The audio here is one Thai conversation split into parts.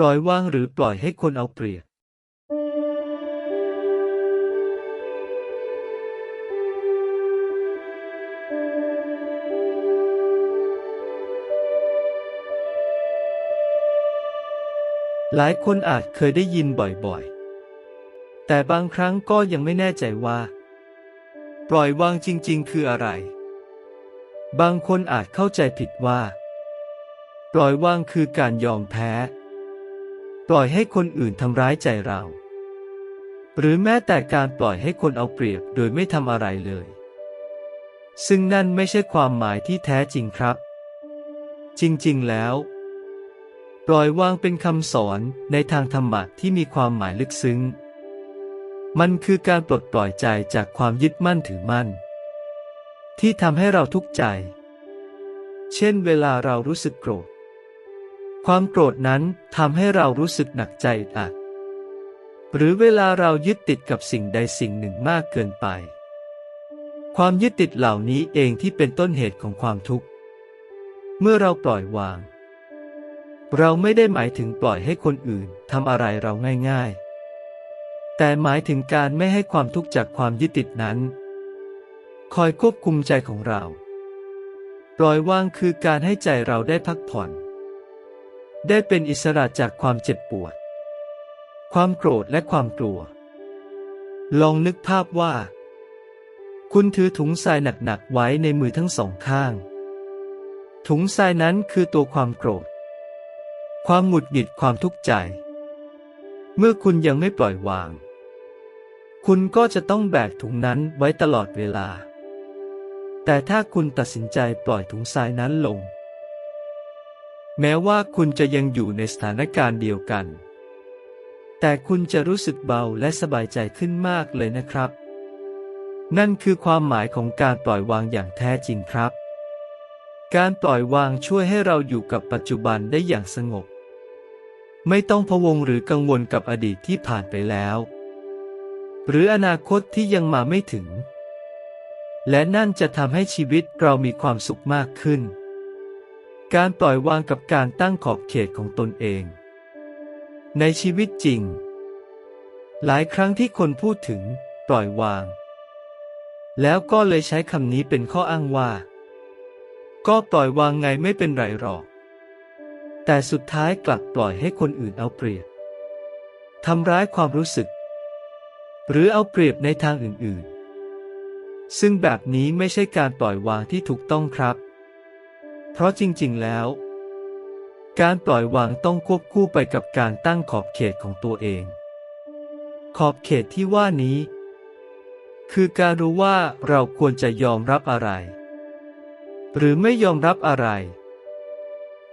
ปล่อยวางหรือปล่อยให้คนเอาเปรียบหลายคนอาจเคยได้ยินบ่อยๆ แต่บางครั้งก็ยังไม่แน่ใจว่า ปล่อยวางจริง ๆ คืออะไร บางคนอาจเข้าใจผิดว่า ปล่อยวางคือการยอมแพ้ ปล่อยให้คนอื่นทำร้ายใจเรา หรือแม้แต่การปล่อยให้คนเอาเปรียบโดยไม่ทำอะไรเลย ซึ่งนั่นไม่ใช่ความหมายที่แท้จริงครับ จริงๆแล้ว ปล่อยวางเป็นคำสอนในทางธรรมะที่มีความหมายลึกซึ้ง มันคือการปลดปล่อยใจจากความยึดมั่นถือมั่น ที่ทำให้เราทุกข์ใจ เช่นเวลาเรารู้สึกโกรธ ความโกรธนั้นทำให้เรารู้สึกหนักใจอึดอัดหรือเวลาเรายึดติดกับสิ่งใดสิ่งหนึ่งมากเกินไป ความยึดติดเหล่านี้เองที่เป็นต้นเหตุของความทุกข์ เมื่อเราปล่อยวาง เราไม่ได้หมายถึงปล่อยให้คนอื่นทำอะไรเราง่ายๆ แต่หมายถึงการไม่ให้ความทุกข์จากความยึดติดนั้น คอยควบคุมใจของเรา ปล่อยวางคือการให้ใจเราได้พักผ่อน ได้เป็นอิสระจากความเจ็บปวด ความโกรธและความกลัว ลองนึกภาพว่า คุณถือถุงทรายหนักๆไว้ในมือทั้งสองข้าง ถุงทรายนั้นคือตัวความโกรธ ความหงุดหงิดความทุกข์ใจ เมื่อคุณยังไม่ปล่อยวาง คุณก็จะต้องแบกถุงนั้นไว้ตลอดเวลา แต่ถ้าคุณตัดสินใจปล่อยถุงทรายนั้นลง แม้ว่าคุณจะยังอยู่ในสถานการณ์เดียวกัน แต่คุณจะรู้สึกเบาและสบายใจขึ้นมากเลยนะครับ นั่นคือความหมายของการปล่อยวางอย่างแท้จริงครับ การปล่อยวางช่วยให้เราอยู่กับปัจจุบันได้อย่างสงบ ไม่ต้องพะวงหรือกังวลกับอดีตที่ผ่านไปแล้ว หรืออนาคตที่ยังมาไม่ถึง และนั่นจะทำให้ชีวิตเรามีความสุขมากขึ้น การปล่อยวางกับการตั้งขอบเขตของตนเอง ในชีวิตจริง หลายครั้งที่คนพูดถึง ปล่อยวาง แล้วก็เลยใช้คำนี้เป็นข้ออ้างว่า ก็ปล่อยวางไงไม่เป็นไรหรอก แต่สุดท้ายกลับปล่อยให้คนอื่นเอาเปรียบทำร้ายความรู้สึก หรือเอาเปรียบในทางอื่นๆ ซึ่งแบบนี้ไม่ใช่การปล่อยวางที่ถูกต้องครับ เพราะจริงๆ แล้ว การปล่อยวางต้องควบคู่ไปกับการตั้งขอบเขตของตัวเอง ขอบเขตที่ว่านี้ คือการรู้ว่าเราควรจะยอมรับอะไร หรือไม่ยอมรับอะไร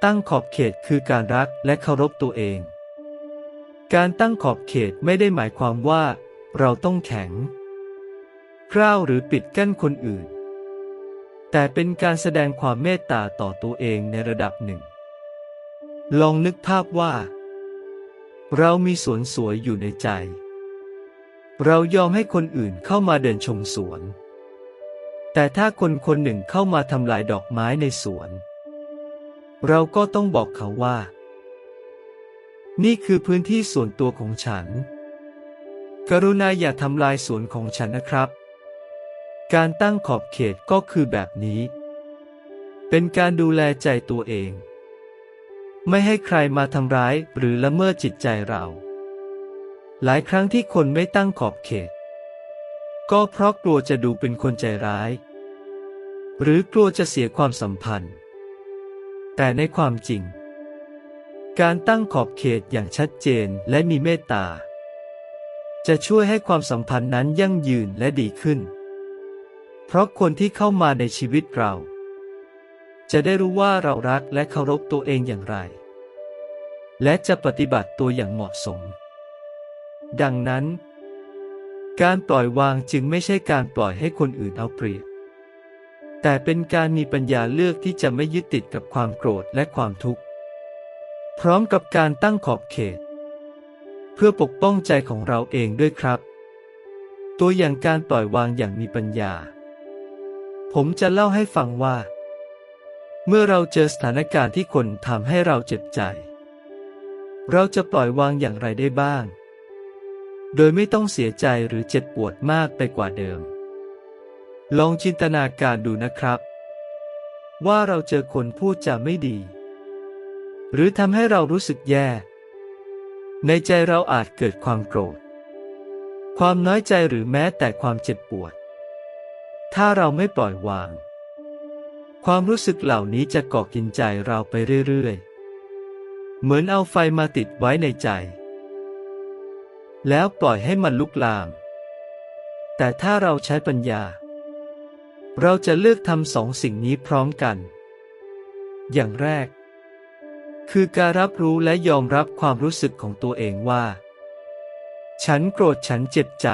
ตั้งขอบเขตคือการรักและเคารพตัวเอง การตั้งขอบเขตไม่ได้หมายความว่า เราต้องแข็งกร้าวหรือปิดกั้นคนอื่น แต่เป็นการแสดงความเมตตาต่อตัวเองในระดับหนึ่ง ลองนึกภาพว่า เรามีสวนสวยอยู่ในใจ เรายอมให้คนอื่นเข้ามาเดินชมสวน แต่ถ้าคนคนหนึ่งเข้ามาทำลายดอกไม้ในสวน เราก็ต้องบอกเขาว่า นี่คือพื้นที่ส่วนตัวของฉัน กรุณาอย่าทำลายสวนของฉันนะครับ การตั้งขอบเขตก็คือแบบนี้ เป็นการดูแลใจตัวเอง ไม่ให้ใครมาทำร้ายหรือละเมิดจิตใจเรา หลายครั้งที่คนไม่ตั้งขอบเขต ก็เพราะกลัวจะดูเป็นคนใจร้าย หรือกลัวจะเสียความสัมพันธ์ แต่ในความจริง การตั้งขอบเขตอย่างชัดเจนและมีเมตตา จะช่วยให้ความสัมพันธ์นั้นยั่งยืนและดีขึ้น เพราะคนที่เข้ามาในชีวิตเรา จะได้รู้ว่าเรารักและเคารพตัวเองอย่างไร และจะปฏิบัติตัวอย่างเหมาะสม ดังนั้น การปล่อยวางจึงไม่ใช่การปล่อยให้คนอื่นเอาเปรียบ แต่เป็นการมีปัญญาเลือกที่จะไม่ยึดติดกับความโกรธและความทุกข์ พร้อมกับการตั้งขอบเขต เพื่อปกป้องใจของเราเองด้วยครับตัวอย่างการปล่อยวางอย่างมีปัญญา ผมจะเล่าให้ฟังว่า เมื่อเราเจอสถานการณ์ที่คนทำให้เราเจ็บใจ เราจะปล่อยวางอย่างไรได้บ้าง โดยไม่ต้องเสียใจหรือเจ็บปวดมากไปกว่าเดิม ลองจินตนาการดูนะครับ ว่าเราเจอคนพูดจาไม่ดี หรือทำให้เรารู้สึกแย่ ในใจเราอาจเกิดความโกรธ ความน้อยใจหรือแม้แต่ความเจ็บปวด ถ้าเราไม่ปล่อยวาง ความรู้สึกเหล่านี้จะเกาะกินใจเราไปเรื่อยๆ เหมือนเอาไฟมาติดไว้ในใจ แล้วปล่อยให้มันลุกลาม แต่ถ้าเราใช้ปัญญา เราจะเลือกทำสองสิ่งนี้พร้อมกัน อย่างแรก คือการรับรู้และยอมรับความรู้สึกของตัวเองว่า ฉันโกรธฉันเจ็บใจ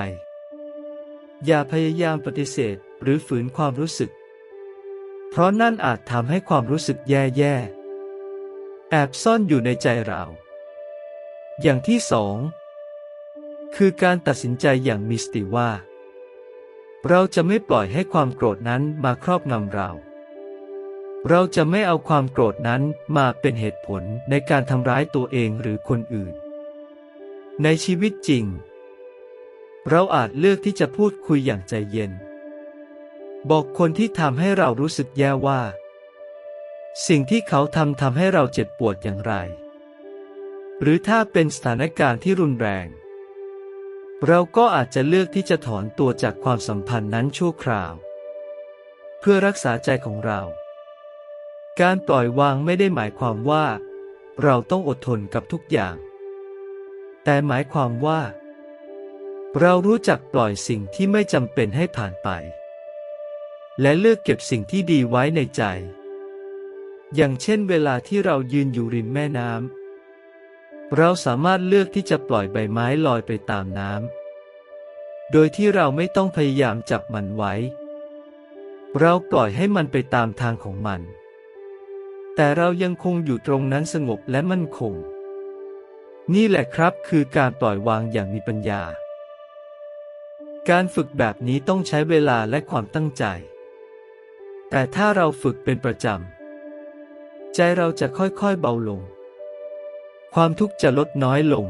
อย่าพยายามปฏิเสธ หรือฝืนความรู้สึก เพราะนั่นอาจทำให้ความรู้สึกแย่ๆ แอบซ่อนอยู่ในใจเรา อย่างที่สองคือการตัดสินใจอย่างมีสติว่า เราจะไม่ปล่อยให้ความโกรธนั้นมาครอบงำเรา เราจะไม่เอาความโกรธนั้นมาเป็นเหตุผลในการทำร้ายตัวเองหรือคนอื่น ในชีวิตจริง เราอาจเลือกที่จะพูดคุยอย่างใจเย็น บอกคนที่ทำให้เรารู้สึกแย่ว่า สิ่งที่เขาทำทำให้เราเจ็บปวดอย่างไร หรือถ้าเป็นสถานการณ์ที่รุนแรง เราก็อาจจะเลือกที่จะถอนตัวจากความสัมพันธ์นั้นชั่วคราว เพื่อรักษาใจของเรา การปล่อยวางไม่ได้หมายความว่า เราต้องอดทนกับทุกอย่าง แต่หมายความว่า เรารู้จักปล่อยสิ่งที่ไม่จำเป็นให้ผ่านไป และเลือกเก็บสิ่งที่ดีไว้ในใจ อย่างเช่นเวลาที่เรายืนอยู่ริมแม่น้ำ เราสามารถเลือกที่จะปล่อยใบไม้ลอยไปตามน้ำ โดยที่เราไม่ต้องพยายามจับมันไว้ เราปล่อยให้มันไปตามทางของมัน แต่เรายังคงอยู่ตรงนั้นสงบและมั่นคง นี่แหละครับคือการปล่อยวางอย่างมีปัญญาการฝึกแบบนี้ต้องใช้เวลาและความตั้งใจ แต่ถ้าเราฝึกเป็นประจำ ใจเราจะค่อยๆเบาลง ความทุกข์จะลดน้อยลง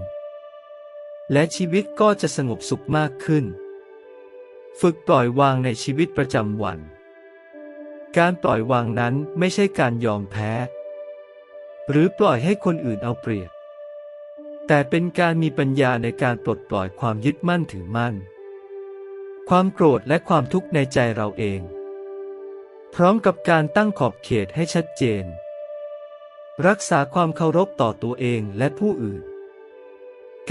และชีวิตก็จะสงบสุขมากขึ้น ฝึกปล่อยวางในชีวิตประจำวัน การปล่อยวางนั้นไม่ใช่การยอมแพ้ หรือปล่อยให้คนอื่นเอาเปรียบ แต่เป็นการมีปัญญาในการปลดปล่อยความยึดมั่นถือมั่น ความโกรธและความทุกข์ในใจเราเอง พร้อมกับการตั้งขอบเขตให้ชัดเจน รักษาความเคารพต่อตัวเองและผู้อื่น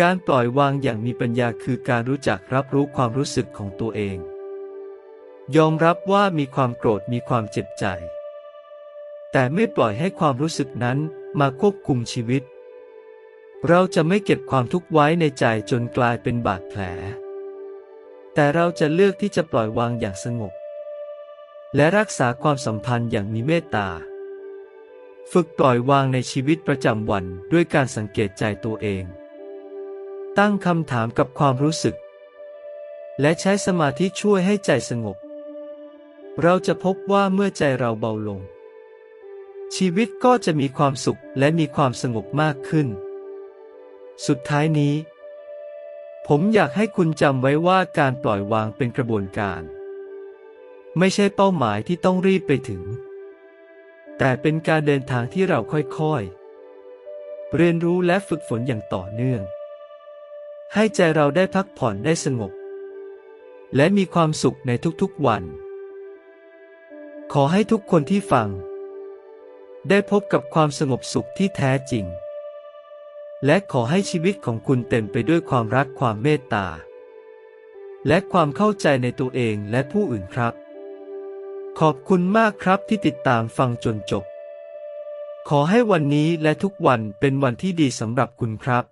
การปล่อยวางอย่างมีปัญญาคือการรู้จักรับรู้ความรู้สึกของตัวเอง ยอมรับว่ามีความโกรธมีความเจ็บใจ แต่ไม่ปล่อยให้ความรู้สึกนั้นมาควบคุมชีวิต เราจะไม่เก็บความทุกข์ไว้ในใจจนกลายเป็นบาดแผล แต่เราจะเลือกที่จะปล่อยวางอย่างสงบ และรักษาความสัมพันธ์อย่างมีเมตตา ฝึกปล่อยวางในชีวิตประจำวันด้วยการสังเกตใจตัวเอง ตั้งคำถามกับความรู้สึก และใช้สมาธิช่วยให้ใจสงบ เราจะพบว่าเมื่อใจเราเบาลง ชีวิตก็จะมีความสุขและมีความสงบมากขึ้น สุดท้ายนี้ ผมอยากให้คุณจำไว้ว่าการปล่อยวางเป็นกระบวนการ ไม่ใช่เป้าหมายที่ต้องรีบไปถึง แต่เป็นการเดินทางที่เราค่อยๆ เรียนรู้และฝึกฝนอย่างต่อเนื่อง ให้ใจเราได้พักผ่อนได้สงบ และมีความสุขในทุกๆวัน ขอให้ทุกคนที่ฟัง ได้พบกับความสงบสุขที่แท้จริง และขอให้ชีวิตของคุณเต็มไปด้วยความรักความเมตตาและความเข้าใจในตัวเองและผู้อื่นครับ ขอบคุณมากครับที่ติดตามฟังจนจบ ขอให้วันนี้และทุกวันเป็นวันที่ดีสำหรับคุณครับ